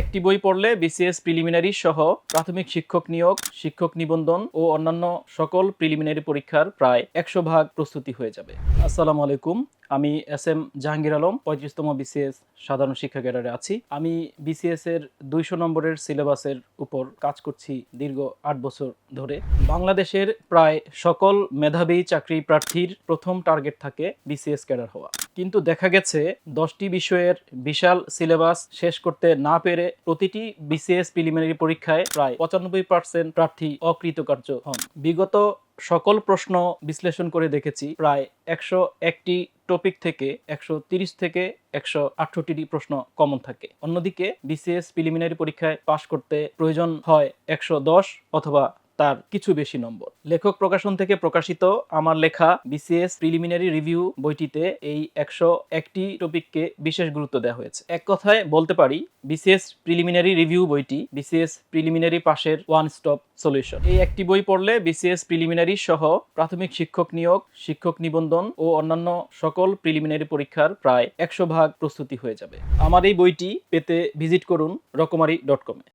একটি বই পড়লে বিসিএস প্রিলিমিনারি সহ প্রাথমিক শিক্ষক নিয়োগ, শিক্ষক নিবন্ধন ও অন্যান্য সকল প্রিলিমিনারি পরীক্ষার প্রায় একশো ভাগ প্রস্তুতি হয়ে যাবে। আসসালামু আলাইকুম। আমি এস এম জাহাঙ্গীর আলম, পঁয়ত্রিশতম বিসিএস সাধারণ শিক্ষা ক্যাডারে আছি। আমি বিসিএস এর দুইশো নম্বরের সিলেবাসের উপর কাজ করছি দীর্ঘ আট বছর ধরে। বাংলাদেশের প্রায় সকল মেধাবী চাকরি প্রার্থীর প্রথম টার্গেট থাকে বিসিএস ক্যাডার হওয়া। কিন্তু দেখা গেছে দশটি বিষয়ের বিশাল সিলেবাস শেষ করতে না পেরে প্রতিটি বিসিএস প্রিলিমিনারি পরীক্ষায় প্রায় পঁচানব্বই পার্সেন্ট প্রার্থী অকৃতকার্য হন। বিগত সকল প্রশ্ন বিশ্লেষণ করে দেখেছি, প্রায় একশো একটি টপিক থেকে একশো তিরিশ থেকে একশো আটষট্টিটি প্রশ্ন কমন থাকে। অন্যদিকে বিসিএস প্রিলিমিনারি পরীক্ষায় পাশ করতে প্রয়োজন হয় একশো দশ অথবা তার কিছু বেশি নম্বর। লেখক প্রকাশন থেকে প্রকাশিত আমার লেখা বিসিএস প্রিলিমিনারি রিভিউ বইটিতে এই একশো একটি টপিককে বিশেষ গুরুত্ব দেওয়া হয়েছে। এক কথায় বলতে পারি বিসিএস প্রিলিমিনারি রিভিউ বইটি বিসিএস প্রিলিমিনারি পাশের ওয়ান স্টপ সলিউশন এই একটি বই পড়লে বিসিএস প্রিলিমিনারি সহ প্রাথমিক শিক্ষক নিয়োগ, শিক্ষক নিবন্ধন ও অন্যান্য সকল প্রিলিমিনারি পরীক্ষার প্রায় একশো ভাগ প্রস্তুতি হয়ে যাবে। আমার এই বইটি পেতে ভিজিট করুন রকমারি ডট কমে।